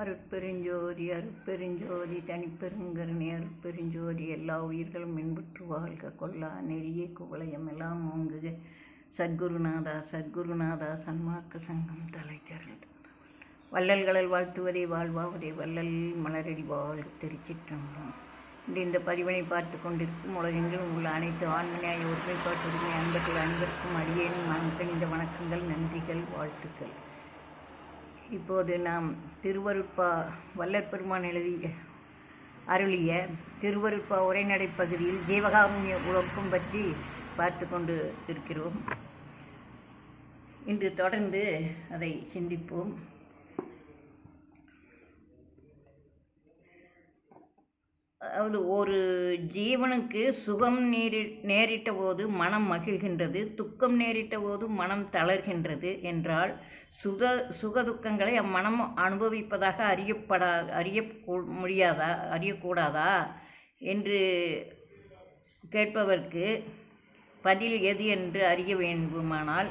அருட்பெருஞ்சோதி அருட்பெருஞ்சோதி தனிப்பெருங்கருணை அருட்பெருஞ்சோதி எல்லா உயிர்களும் மின்புற்று வாழ்க கொல்லா நெறிய குவளையம் எல்லாம் ஓங்குக. சத்குருநாதா சத்குருநாதா சன்மார்க்க சங்கம் தலைக்கருள் வள்ளல்களில் வாழ்த்துவதே வாழ்வாவதே வள்ளல் மலரடி வாழ்க. திருச்சிற்றம்பலம். இன்று இந்த பதிவினை பார்த்து கொண்டிருக்கும் உலகெங்கிலும் உள்ள அனைத்து ஆண்மனையாய ஒருமைப்பாட்டுரிமை அன்பர்கள் அன்பருக்கும் அடியேனும் இந்த வணக்கங்கள் நன்றிகள் வாழ்த்துக்கள். இப்போது நாம் திருவருட்பா வல்லற்பெருமான் எழுதிய அருளிய திருவருட்பா உரைநடை பகுதியில் ஜீவகாமிய உழக்கம் பற்றி பார்த்து கொண்டு இருக்கிறோம் இன்று தொடர்ந்து அதை சிந்திப்போம். அதாவது ஒரு ஜீவனுக்கு சுகம் நேரி நேரிட்ட போது மனம் மகிழ்கின்றது துக்கம் நேரிட்ட போது மனம் தளர்கின்றது என்றால் சுக சுகதுக்கங்களை அம்மனம் அனுபவிப்பதாக அறியப்படா அறிய முடியாதா அறியக்கூடாதா என்று கேட்பவர்க்கு பதில் எது என்று அறிய வேண்டுமானால்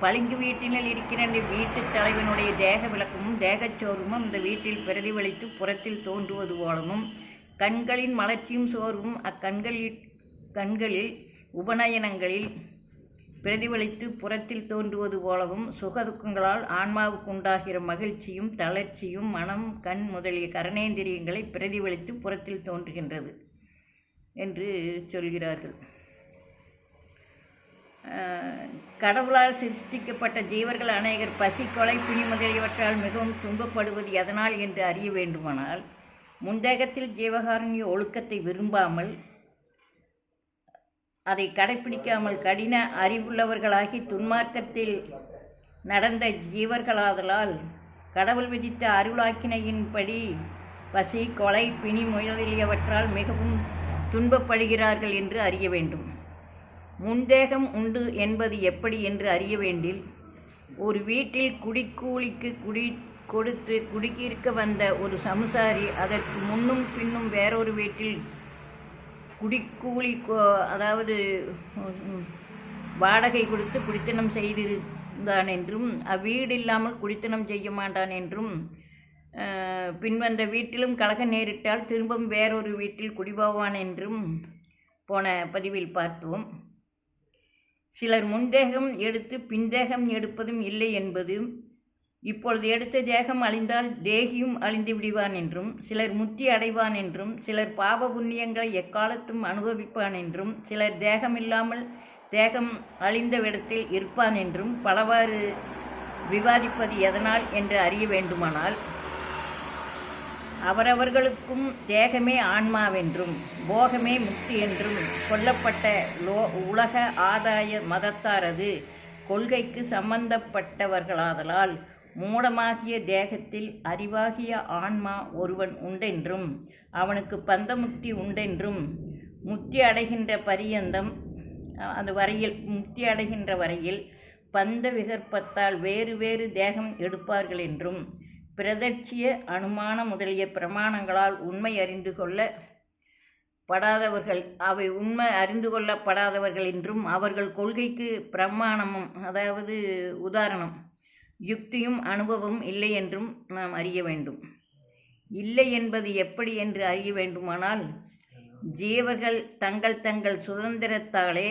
பளிங்கு வீட்டினில் இருக்கிற இந்த வீட்டு தலைவனுடைய தேக விளக்கமும் தேகச்சோர்வும் அந்த வீட்டில் பிரதிபலித்து புறத்தில் தோன்றுவது போலவும் கண்களின் மலர்ச்சியும் சோர்வும் அக்கண்களில் கண்களில் உபநயனங்களில் பிரதிபலித்து புறத்தில் தோன்றுவது போலவும் சுகதுக்கங்களால் ஆன்மாவுக்கு உண்டாகிற மகிழ்ச்சியும் தளர்ச்சியும் மனம் கண் முதலிய கரணேந்திரியங்களை பிரதிபலித்து புறத்தில் தோன்றுகின்றது என்று சொல்கிறார்கள். கடவுளால் சிருஷ்டிக்கப்பட்ட ஜீவர்கள் அநேகர் பசி கொலை பிணி முதலியவற்றால் மிகவும் துன்பப்படுவது எதனால் என்று அறிய வேண்டுமானால் முந்தேகத்தில் ஜீவகாரண்ய ஒழுக்கத்தை விரும்பாமல் அதை கடைப்பிடிக்காமல் கடின அறிவுள்ளவர்களாகி துன்மார்க்கத்தில் நடந்த ஜீவர்களாதலால் கடவுள் விதித்த அருளாக்கினையின்படி பசி கொலை பிணி முதலியவற்றால் மிகவும் துன்பப்படுகிறார்கள் என்று அறிய வேண்டும். முந்தேகம் உண்டு என்பது எப்படி என்று அறிய வேண்டில் ஒரு வீட்டில் குடிக்கூலிக்கு குடி கொடுத்து குடிக்கிருக்க வந்த ஒரு சமுசாரி அதற்கு முன்னும் பின்னும் வேறொரு வீட்டில் குடிக்கூலி அதாவது வாடகை கொடுத்து குடித்தனம் செய்திருந்தான் என்றும் அவ்வீடு இல்லாமல் குடித்தனம் செய்ய மாட்டான் என்றும் பின்வந்த வீட்டிலும் கலக நேரிட்டால் திரும்பவும் வேறொரு வீட்டில் குடிபோவான் என்றும் போன பதிவில் பார்த்தோம். சிலர் முன்தேகம் எடுத்து பின்தேகம் எடுப்பதும் இல்லை என்பதும் இப்பொழுது எடுத்த தேகம் அழிந்தால் தேகியும் அழிந்து விடுவான் என்றும் சிலர் முத்தி அடைவான் என்றும் சிலர் பாப புண்ணியங்களை எக்காலத்தும் அனுபவிப்பான் என்றும் சிலர் தேகமில்லாமல் தேகம் அழிந்த விடத்தில் இருப்பான் என்றும் பலவாறு விவாதிப்பது எதனால் என்று அறிய வேண்டுமானால் அவரவர்களுக்கும் தேகமே ஆன்மாவென்றும் போகமே முக்தி என்றும் கொல்லப்பட்ட லோ உலக ஆதாய மதத்தாரது கொள்கைக்கு சம்பந்தப்பட்டவர்களாதலால் மூடமாகிய தேகத்தில் அறிவாகிய ஆன்மா ஒருவன் உண்டென்றும் அவனுக்கு பந்தமுக்தி உண்டென்றும் முக்தி அடைகின்ற பரியந்தம் அந்த வரையில் முக்தி அடைகின்ற வரையில் பந்த விகற்பத்தால் வேறு வேறு தேகம் எடுப்பார்கள் என்றும் பிரதட்சிய அனுமான முதலிய பிரமாணங்களால் உண்மை அறிந்து கொள்ள படாதவர்கள் அவை உண்மை அறிந்து கொள்ளப்படாதவர்கள் என்றும் அவர்கள் கொள்கைக்கு பிரமாணமும் அதாவது உதாரணம் யுக்தியும் அனுபவமும் இல்லை என்றும் நாம் அறிய வேண்டும். இல்லை என்பது எப்படி என்று அறிய வேண்டுமானால் ஜீவர்கள் தங்கள் தங்கள் சுதந்திரத்தாலே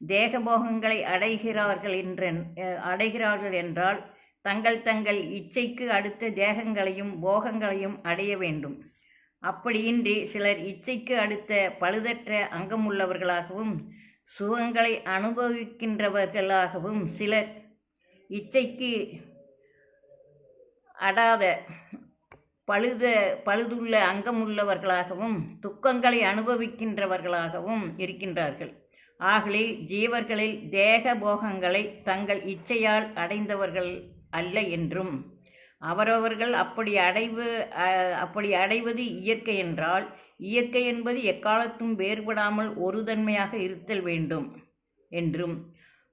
தேகபோகங்களை அடைகிறார்கள் என்ற அடைகிறார்கள் என்றால் தங்கள் தங்கள் இச்சைக்கு அடுத்த தேகங்களையும் போகங்களையும் அடைய வேண்டும். அப்படியின்றி சிலர் இச்சைக்கு அடுத்த பழுதற்ற அங்கமுள்ளவர்களாகவும் சுகங்களை அனுபவிக்கின்றவர்களாகவும் சிலர் இச்சைக்கு அடாத பழுத பழுதுள்ள அங்கமுள்ளவர்களாகவும் துக்கங்களை அனுபவிக்கின்றவர்களாகவும் இருக்கின்றார்கள். ஆகலில் ஜீவர்களில் தேக போகங்களை தங்கள் இச்சையால் அடைந்தவர்கள் அல்ல என்றும் அவரவர்கள் அப்படி அடைவு அப்படி அடைவது இயற்கை என்றால் இயற்கை என்பது எக்காலத்தும் வேறுபடாமல் ஒரு தன்மையாக இருத்தல் வேண்டும் என்றும்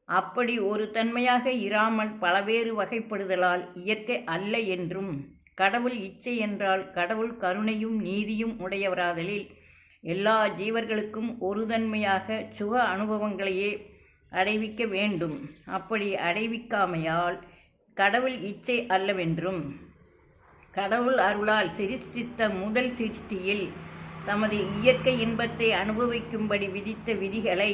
அப்படி ஒரு தன்மையாக இராமல் பலவேறு வகைப்படுதலால் இயற்கை அல்ல என்றும் கடவுள் இச்சை என்றால் கடவுள் கருணையும் நீதியும் உடையவராதலில் எல்லா ஜீவர்களுக்கும் ஒரு தன்மையாக சுக அனுபவங்களையே அடைவிக்க வேண்டும். அப்படி அடைவிக்காமையால் கடவுள் இச்சை அல்லவென்றும் கடவுள் அருளால் சிருஷ்டித்த முதல் சிருஷ்டியில் தமது இயற்கை இன்பத்தை அனுபவிக்கும்படி விதித்த விதிகளை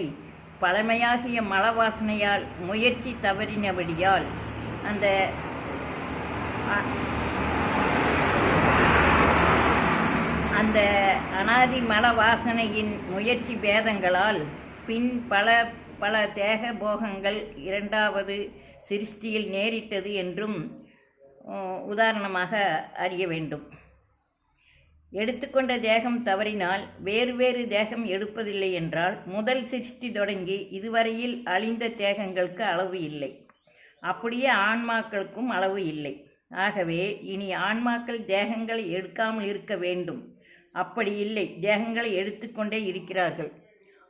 பழமையாகிய மலவாசனையால் முயற்சி தவறினபடியால் அந்த அ- அந்த அனாதி மல வாசனையின் முயற்சி பேதங்களால் பின் பல பல தேக போகங்கள் இரண்டாவது சிருஷ்டியில் நேரிட்டது என்றும் உதாரணமாக அறிய வேண்டும். எடுத்துக்கொண்ட தேகம் தவறினால் வேறு வேறு தேகம் எடுப்பதில்லை என்றால் முதல் சிருஷ்டி தொடங்கி இதுவரையில் அழிந்த தேகங்களுக்கு அளவு இல்லை. அப்படியே ஆன்மாக்களுக்கும் அளவு இல்லை. ஆகவே இனி ஆன்மாக்கள் தேகங்களை எடுக்காமல் இருக்க வேண்டும். அப்படி இல்லை. தேகங்களை எடுத்துக்கொண்டே இருக்கிறார்கள்.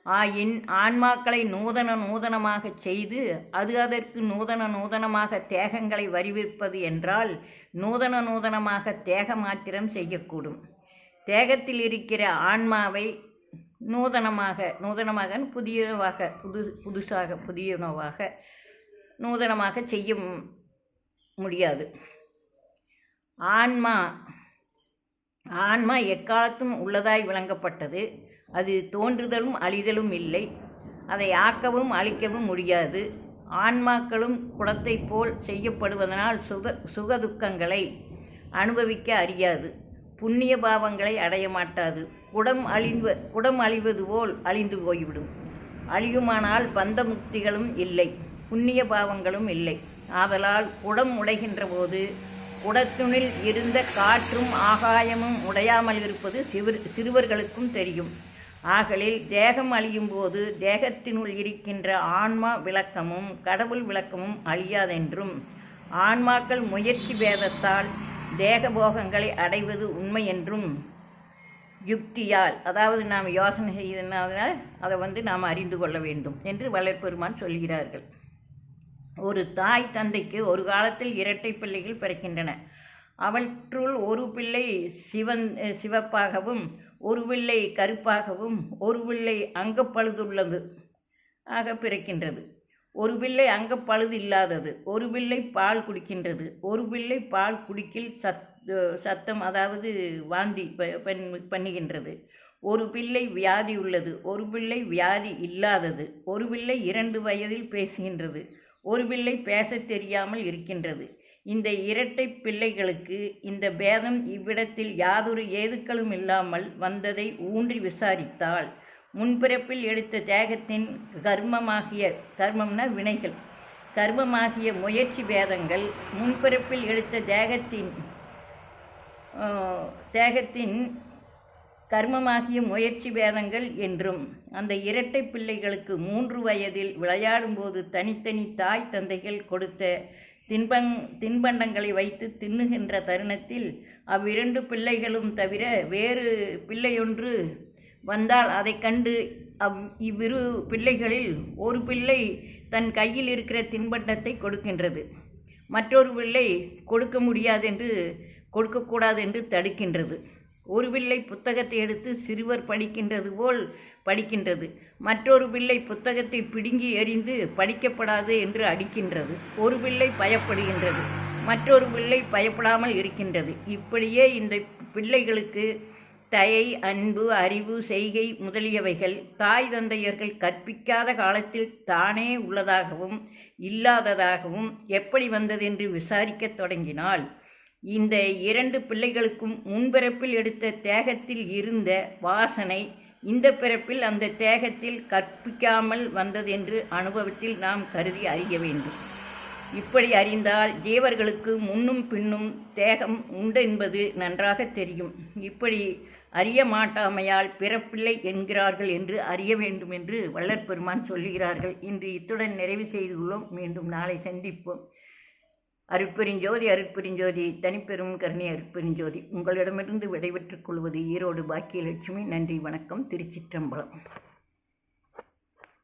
ஆயின் ஆன்மாக்களை நூதன நூதனமாக செய்து அது அதற்கு நூதன நூதனமாக தேகங்களை வரிவிப்பது என்றால் நூதன நூதனமாக தேக மாத்திரம் செய்யக்கூடும். தேகத்தில் இருக்கிற ஆன்மாவை நூதனமாக நூதனமாக புதியவாக புது புதுசாக புதியனவாக நூதனமாக செய்ய முடியாது. ஆன்மா ஆன்மா எக்காலத்தும் உள்ளதாய் விளங்கப்பட்டது. அது தோன்றுதலும் அழிதலும் இல்லை. அதை ஆக்கவும் அழிக்கவும் முடியாது. ஆன்மாக்களும் குடத்தைப் போல் செய்யப்படுவதனால் சுக சுகதுக்கங்களை அனுபவிக்க அறியாது. புண்ணிய பாவங்களை அடைய மாட்டாது. குடம் அழிவ குடம் அழிவது போல் அழிந்து போய்விடும். அழியுமானால் பந்த முக்திகளும் இல்லை புண்ணிய பாவங்களும் இல்லை. ஆதலால் குடம் உடைகின்ற போது குடத்துணில் இருந்த காற்றும் ஆகாயமும் உடையாமல் இருப்பது சிறு சிறுவர்களுக்கும் தெரியும். ஆகலில் தேகம் அழியும் போது தேகத்தினுள் இருக்கின்ற ஆன்மா விளக்கமும் கடவுள் விளக்கமும் அழியாதென்றும் ஆன்மாக்கள் முயற்சி பேதத்தால் தேகபோகங்களை அடைவது உண்மை என்றும் யுக்தியால் அதாவது நாம் யோசனை செய்தனால் அதை வந்து நாம் அறிந்து கொள்ள வேண்டும் என்று வளர்ப்பெருமான் சொல்கிறார்கள். ஒரு தாய் தந்தைக்கு ஒரு காலத்தில் இரட்டை பிள்ளைகள் பிறக்கின்றன. அவற்றுள் ஒரு பிள்ளை சிவன் சிவப்பாகவும் ஒரு பிள்ளை கருப்பாகவும் ஒரு பிள்ளை அங்கப்பழுதுள்ளது ஆக பிறக்கின்றது. ஒரு பிள்ளை அங்கப்பழுது இல்லாதது ஒரு பிள்ளை பால் குடிக்கின்றது ஒரு பிள்ளை பால் குடிக்கில் சத் சத்தம் அதாவது வாந்தி ப- பண்- பண்ணுகின்றது. ஒரு பிள்ளை வியாதி உள்ளது ஒரு பிள்ளை வியாதி இல்லாதது ஒரு பிள்ளை இரண்டு வயதில் பேசுகின்றது ஒரு பிள்ளை பேசத் தெரியாமல் இருக்கின்றது. இந்த இரட்டை பிள்ளைகளுக்கு இந்த பேதம் இவ்விடத்தில் யாதொரு ஏதுக்களும் இல்லாமல் வந்ததை ஊன்றி விசாரித்தால் முன்பிறப்பில் எடுத்த தேகத்தின் கர்மமாகிய கர்மம்னா வினைகள். கர்மமாகிய முயற்சி பேதங்கள் முன்பிறப்பில் எடுத்த தேகத்தின் தேகத்தின் கர்மமாகிய முயற்சி பேதங்கள் என்றும் அந்த இரட்டை பிள்ளைகளுக்கு மூன்று வயதில் விளையாடும்போது தனித்தனி தாய் தந்தைகள் கொடுத்த தின்பங் தின்பண்டங்களை வைத்து தின்னுகின்ற தருணத்தில் அவ்விரண்டு பிள்ளைகளும் தவிர வேறு பிள்ளையொன்று வந்தால் அதைக் கண்டு அவ் இவ்விரு பிள்ளைகளில் ஒரு பிள்ளை தன் கையில் இருக்கிற தின்பண்டத்தை கொடுக்கின்றது. மற்றொரு பிள்ளை கொடுக்க முடியாது என்று கொடுக்கக்கூடாது என்று தடுக்கின்றது. ஒரு பிள்ளை புத்தகத்தை எடுத்து சிறுவர் படிக்கின்றது போல் படிக்கின்றது. மற்றொரு பிள்ளை புத்தகத்தை பிடுங்கி எறிந்து படிக்கப்படாது என்று அடிக்கின்றது. ஒரு பிள்ளை பயப்படுகின்றது. மற்றொரு பிள்ளை பயப்படாமல் இருக்கின்றது. இப்படியே இந்த பிள்ளைகளுக்கு தயை அன்பு அறிவு செய்கை முதலியவைகள் தாய் தந்தையர்கள் கற்பிக்காத காலத்தில் தானே உள்ளதாகவும் இல்லாததாகவும் எப்படி வந்ததென்று விசாரிக்கத் தொடங்கினால் இந்த இரண்டு பிள்ளைகளுக்கும் முன்பிறப்பில் எடுத்த தேகத்தில் இருந்த வாசனை இந்த பிறப்பில் அந்த தேகத்தில் கற்பிக்காமல் வந்ததென்று அனுபவத்தில் நாம் கருதி அறிய வேண்டும். இப்படி அறிந்தால் ஜீவர்களுக்கு முன்னும் பின்னும் தேகம் உண்டு என்பது நன்றாக தெரியும். இப்படி அறிய மாட்டாமையால் பிறப்பில்லை என்கிறார்கள் என்று அறிய வேண்டும் என்று வள்ளற் பெருமான் சொல்லுகிறார்கள். இன்று இத்துடன் நிறைவு செய்துள்ளோம் மீண்டும் நாளை சந்திப்போம். அருட்பெருஞ்சோதி அருட்பெருஞ்சோதி தனிப்பெரும் கருணை அருட்பெருஞ்சோதி. உங்களிடமிருந்து விடைபெற்றுக் கொள்வது ஈரோடு பாக்கியலட்சுமி. நன்றி வணக்கம். திருச்சிற்றம்பலம்.